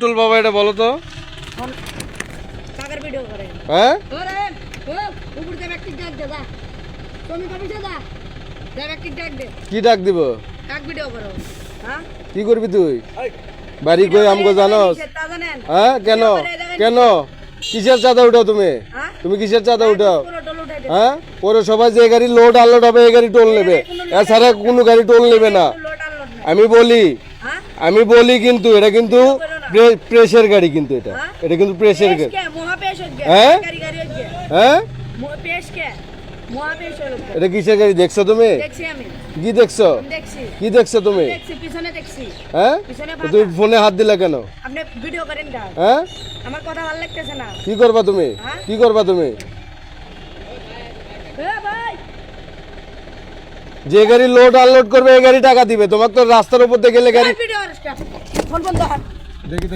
টুল বাবা এটা বলো তো। কাকার ভিডিও করে। হ্যাঁ? কি ডাক দিব? কাক ভিডিও করো। হ্যাঁ? কি করবি তুই? বাড়ি কই আমগো জানোস? হ্যাঁ কেন? কেন? কিসের চাঁদা উঠাও তুমি? হ্যাঁ? তুমি কিসের চাঁদা উঠাও? হ্যাঁ? পরে সবাই যে গাড়ি লোড আনলোড হবে এই গাড়ি টোল নেবে। এছাড়া কোনো গাড়ি টোল নেবে না। আমি বলি আমি বলি কিন্তু এটা কিন্তু প্রেসের গাড়ি কিন্তু এটা। এটা কিন্তু প্রেসের গাড়ি। হ্যাঁ? গাড়ি গাড়ি হচ্ছে হ্যাঁ? এটা কিসের গাড়ি? দেখছ তুমি? দেখছি আমি। কি দেখছ? দেখছি। কি দেখছ তুমি? দেখছি পিছনে দেখছি। হ্যাঁ? তুমি ফোনে হাত দিলা কেন? আপনি ভিডিও করেন না। হ্যাঁ? আমার কথা ভালো লাগতেছে না। কি করবা তুমি? হ্যাঁ? কি করবা তুমি? যে গাড়ি লোড আনলোড করবে এই গাড়ি টাকা দিবে। তোমার তো রাস্তার উপর দিয়ে গেলে গাড়ি ভিডিও ফোন বন্ধ কর। দেখি